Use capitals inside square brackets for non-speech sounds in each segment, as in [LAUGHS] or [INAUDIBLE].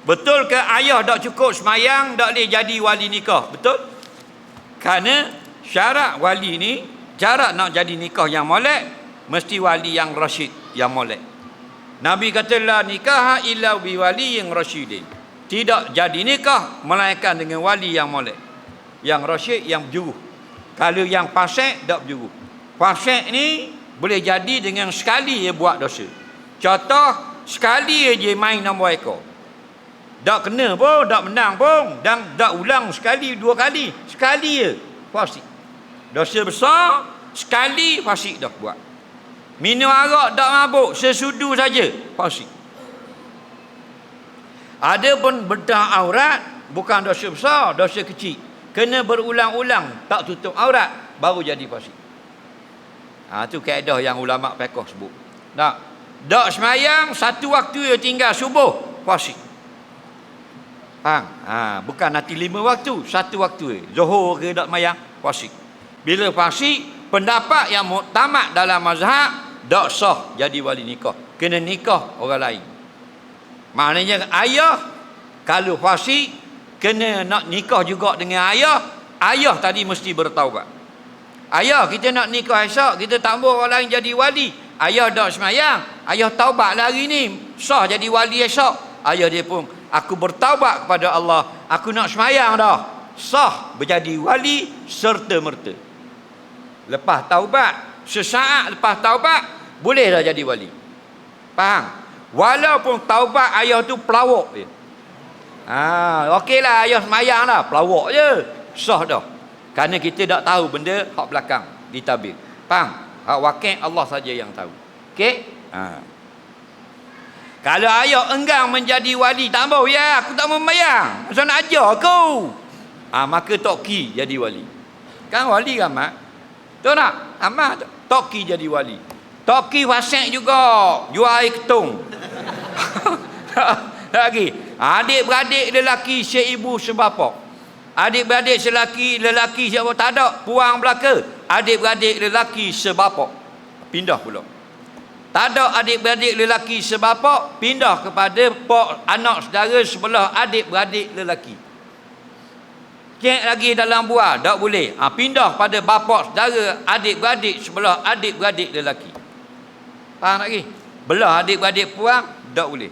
Betul ke ayah tak cukup semayang tak boleh jadi wali nikah? Betul? Kerana syarat wali ni syarat nak jadi nikah yang molek mesti wali yang rasyid yang molek. Nabi kata la nikah illa bi wali yang rasyidin. Tidak jadi nikah melainkan dengan wali yang molek. Yang rasyid yang berjuruh. Kalau yang fasik tak berjuruh. Fasik ni boleh jadi dengan sekali dia buat dosa. Contoh sekali je main nombor ekor. Tak kena pun, tak menang pun dan tak ulang sekali dua kali. Sekali je fasik. Dosa besar sekali fasik dah buat. Minum arak tak mabuk sesudu saja fasik. Ada pun bedah aurat bukan dosa besar, dosa kecil. Kena berulang-ulang tak tutup aurat baru jadi fasik. Ha tu kaedah yang ulama fiqh sebut. Tak. Tak semayang satu waktu yang tinggal subuh fasik. Faham? Ha, bukan nanti lima waktu, satu waktu. Zuhur ke tak semayang fasik. Bila fasik, pendapat yang muktamad dalam mazhab tak sah jadi wali nikah. Kena nikah orang lain. Maknanya ayah kalau fasik kena nak nikah juga dengan ayah, ayah tadi mesti bertaubat. Ayah kita nak nikah esok, kita tak mahu orang lain jadi wali. Ayah dak semayang, ayah taubat hari ni, sah jadi wali esok. Ayah dia pun, aku bertaubat kepada Allah, aku nak semayang dah. Sah berjadi wali serta merta. Lepas taubat, sesaat lepas taubat, boleh dah jadi wali. Faham? Walaupun taubat ayah tu pelawak dia. Ha, okeylah ayah semayang dah, pelawak je. Sah dah. Kerana kita tak tahu benda hak belakang ditabir. Faham? Hak wakil Allah saja yang tahu. Okey? Ha. Kalau ayah enggang menjadi wali, tak mahu ya, aku tak mau mayang. Macam nak ajar aku. Ha, maka Toki jadi wali. Kan wali kan, Mak? Tahu tak? Amat Toki jadi wali. Toki wasik juga. Jual air ketung. [LAUGHS] lagi. Adik-beradik lelaki seibu sebapak. Adik-beradik selaki lelaki siapa tak ada puang belaka. Adik-beradik lelaki sebapak. Pindah pula. Tak ada adik-beradik lelaki sebapak, pindah kepada pak anak saudara sebelah adik-beradik lelaki. Cek lagi dalam buah, tak boleh. Ha, pindah pada bapak saudara adik-beradik sebelah adik-beradik lelaki. Faham lagi? Belah adik-beradik puang, tak boleh.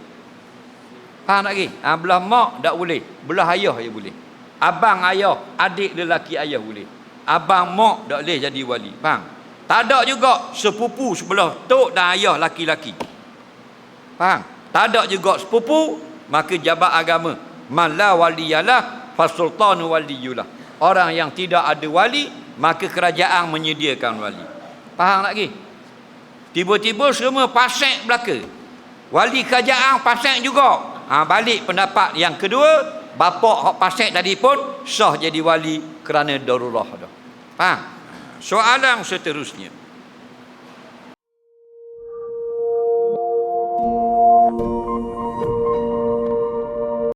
Faham lagi? Ha, belah mak, tak boleh. Belah ayah je boleh. Abang ayah, adik lelaki ayah boleh. Abang mak tak boleh jadi wali. Faham? Tak ada juga sepupu sebelah tok dan ayah laki-laki. Faham? Tak ada juga sepupu, maka jabat agama. Man la waliyalah, fasultanu waliyulah. Orang yang tidak ada wali, maka kerajaan menyediakan wali. Faham lagi? Tiba-tiba semua pasek belaka. Wali kerajaan pasek juga. Ha, balik pendapat yang kedua, bapak hak pasek tadi pun sah jadi wali kerana darurah dah. Faham? Soalan seterusnya.